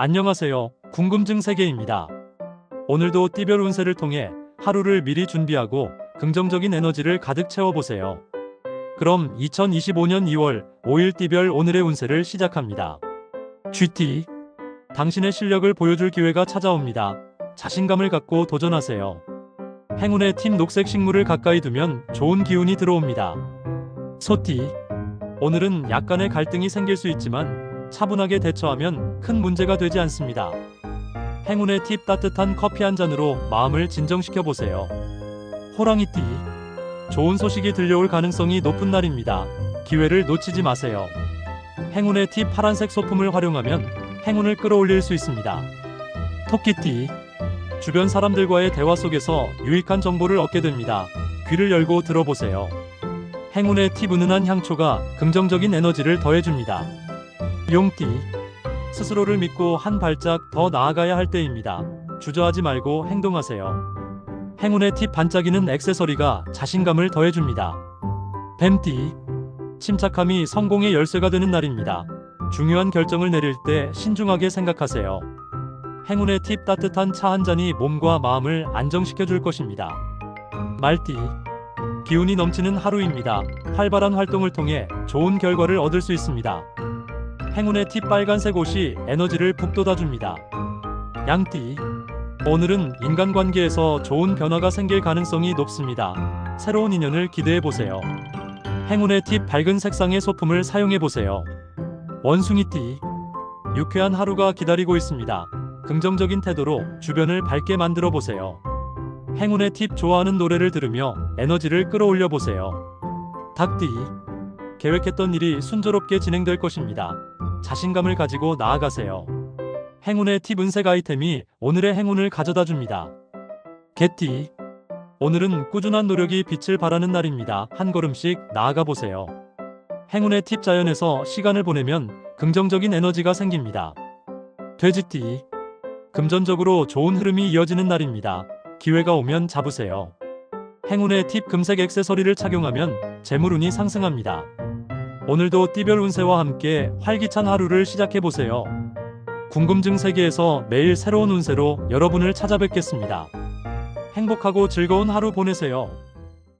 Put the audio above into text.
안녕하세요. 궁금증 세계입니다. 오늘도 띠별 운세를 통해 하루를 미리 준비하고 긍정적인 에너지를 가득 채워보세요. 그럼 2025년 2월 5일 띠별 오늘의 운세를 시작합니다. GT. 당신의 실력을 보여줄 기회가 찾아옵니다. 자신감을 갖고 도전하세요. 행운의 팀 녹색 식물을 가까이 두면 좋은 기운이 들어옵니다. 소띠. 오늘은 약간의 갈등이 생길 수 있지만 차분하게 대처하면 큰 문제가 되지 않습니다. 행운의 팁 따뜻한 커피 한 잔으로 마음을 진정시켜 보세요. 호랑이띠. 좋은 소식이 들려올 가능성이 높은 날입니다. 기회를 놓치지 마세요. 행운의 팁 파란색 소품을 활용하면 행운을 끌어올릴 수 있습니다. 토끼띠. 주변 사람들과의 대화 속에서 유익한 정보를 얻게 됩니다. 귀를 열고 들어보세요. 행운의 팁 은은한 향초가 긍정적인 에너지를 더해줍니다. 용띠. 스스로를 믿고 한 발짝 더 나아가야 할 때입니다. 주저하지 말고 행동하세요. 행운의 팁 반짝이는 액세서리가 자신감을 더해줍니다. 뱀띠. 침착함이 성공의 열쇠가 되는 날입니다. 중요한 결정을 내릴 때 신중하게 생각하세요. 행운의 팁 따뜻한 차 한 잔이 몸과 마음을 안정시켜 줄 것입니다. 말띠. 기운이 넘치는 하루입니다. 활발한 활동을 통해 좋은 결과를 얻을 수 있습니다. 행운의 팁 빨간색 옷이 에너지를 북돋아줍니다. 양띠. 오늘은 인간관계에서 좋은 변화가 생길 가능성이 높습니다. 새로운 인연을 기대해 보세요. 행운의 팁 밝은 색상의 소품을 사용해 보세요. 원숭이띠. 유쾌한 하루가 기다리고 있습니다. 긍정적인 태도로 주변을 밝게 만들어 보세요. 행운의 팁 좋아하는 노래를 들으며 에너지를 끌어올려 보세요. 닭띠. 계획했던 일이 순조롭게 진행될 것입니다. 자신감을 가지고 나아가세요. 행운의 팁 은색 아이템이 오늘의 행운을 가져다 줍니다. 개띠. 오늘은 꾸준한 노력이 빛을 발하는 날입니다. 한 걸음씩 나아가 보세요. 행운의 팁 자연에서 시간을 보내면 긍정적인 에너지가 생깁니다. 돼지띠. 금전적으로 좋은 흐름이 이어지는 날입니다. 기회가 오면 잡으세요. 행운의 팁 금색 액세서리를 착용하면 재물운이 상승합니다. 오늘도 띠별 운세와 함께 활기찬 하루를 시작해 보세요. 궁금증 세계에서 매일 새로운 운세로 여러분을 찾아뵙겠습니다. 행복하고 즐거운 하루 보내세요.